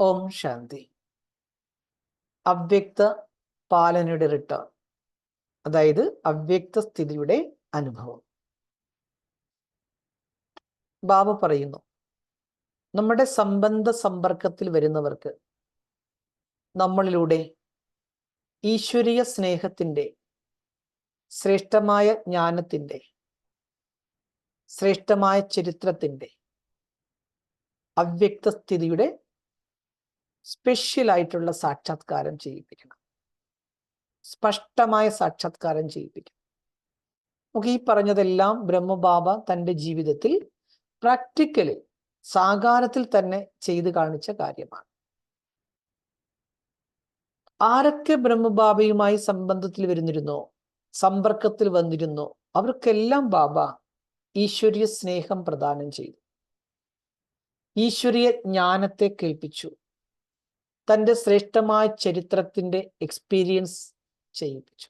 ഓം ശാന്തി. അവ്യക്ത പാലനയുടെ റിട്ടേൺ. അതായത് അവ്യക്ത സ്ഥിതിയുടെ അനുഭവം. ബാബ പറയുന്നു നമ്മുടെ സംബന്ധ സമ്പർക്കത്തിൽ വരുന്നവർക്ക് നമ്മളിലൂടെ ഈശ്വരീയ സ്നേഹത്തിന്റെ ശ്രേഷ്ഠമായ ജ്ഞാനത്തിന്റെ ശ്രേഷ്ഠമായ ചരിത്രത്തിന്റെ അവ്യക്ത സ്ഥിതിയുടെ സ്പെഷ്യൽ ആയിട്ടുള്ള സാക്ഷാത്കാരം ചെയ്യിപ്പിക്കണം. സ്പഷ്ടമായ സാക്ഷാത്കാരം ചെയ്യിപ്പിക്കണം. നമുക്ക് ഈ പറഞ്ഞതെല്ലാം ബ്രഹ്മബാബ തന്റെ ജീവിതത്തിൽ പ്രാക്ടിക്കലി സാകാരത്തിൽ തന്നെ ചെയ്തു കാണിച്ച കാര്യമാണ്. ആരൊക്കെ ബ്രഹ്മബാബയുമായി സംബന്ധത്തിൽ വരുന്നിരുന്നോ സമ്പർക്കത്തിൽ വന്നിരുന്നോ അവർക്കെല്ലാം ബാബ ഈശ്വരീയ സ്നേഹം പ്രദാനം ചെയ്തു. ഈശ്വരീയ ജ്ഞാനത്തെ കേൾപ്പിച്ചു. തന്റെ ശ്രേഷ്ഠമായ ചരിത്രത്തിന്റെ എക്സ്പീരിയൻസ് ചെയ്യിപ്പിച്ചു.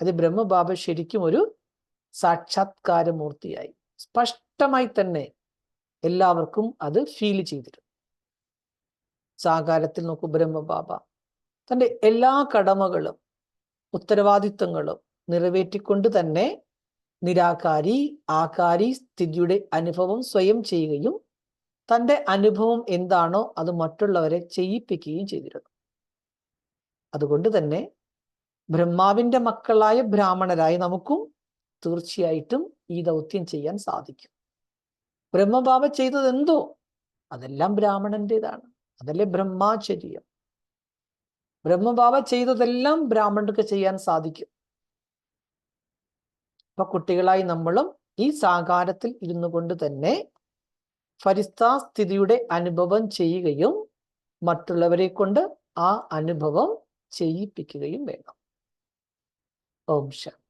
അത് ബ്രഹ്മബാബ ശരിക്കും ഒരു സാക്ഷാത്കാര മൂർത്തിയായി സ്പഷ്ടമായി തന്നെ എല്ലാവർക്കും അത് ഫീൽ ചെയ്തിരുന്നു. സാകാരത്തിൽ നോക്കൂ ബ്രഹ്മബാബ. തന്റെ എല്ലാ കടമകളും ഉത്തരവാദിത്വങ്ങളും നിറവേറ്റിക്കൊണ്ട് തന്നെ നിരാകാരി ആകാരി സ്ഥിതിയുടെ അനുഭവം സ്വയം ചെയ്യുകയും തന്റെ അനുഭവം എന്താണോ അത് മറ്റുള്ളവരെ ചെയ്യിപ്പിക്കുകയും ചെയ്തിരുന്നു. അതുകൊണ്ട് തന്നെ ബ്രഹ്മാവിന്റെ മക്കളായ ബ്രാഹ്മണരായി നമുക്കും തീർച്ചയായിട്ടും ഈ ദൗത്യം ചെയ്യാൻ സാധിക്കും. ബ്രഹ്മബാബ ചെയ്തത് എന്തോ അതെല്ലാം ബ്രാഹ്മണന്റെതാണ്. അതല്ലേ ബ്രഹ്മാചര്യം. ബ്രഹ്മബാബ ചെയ്തതെല്ലാം ബ്രാഹ്മണർക്ക് ചെയ്യാൻ സാധിക്കും. അപ്പൊ കുട്ടികളായി നമ്മളും ഈ സാകാരത്തിൽ ഇരുന്നു കൊണ്ട് തന്നെ ഫരിസ്ത സ്ഥിതിയുടെ അനുഭവം ചെയ്യുകയും മറ്റുള്ളവരെ കൊണ്ട് ആ അനുഭവം ചെയ്യിപ്പിക്കുകയും വേണം. ഓം ശാന്തി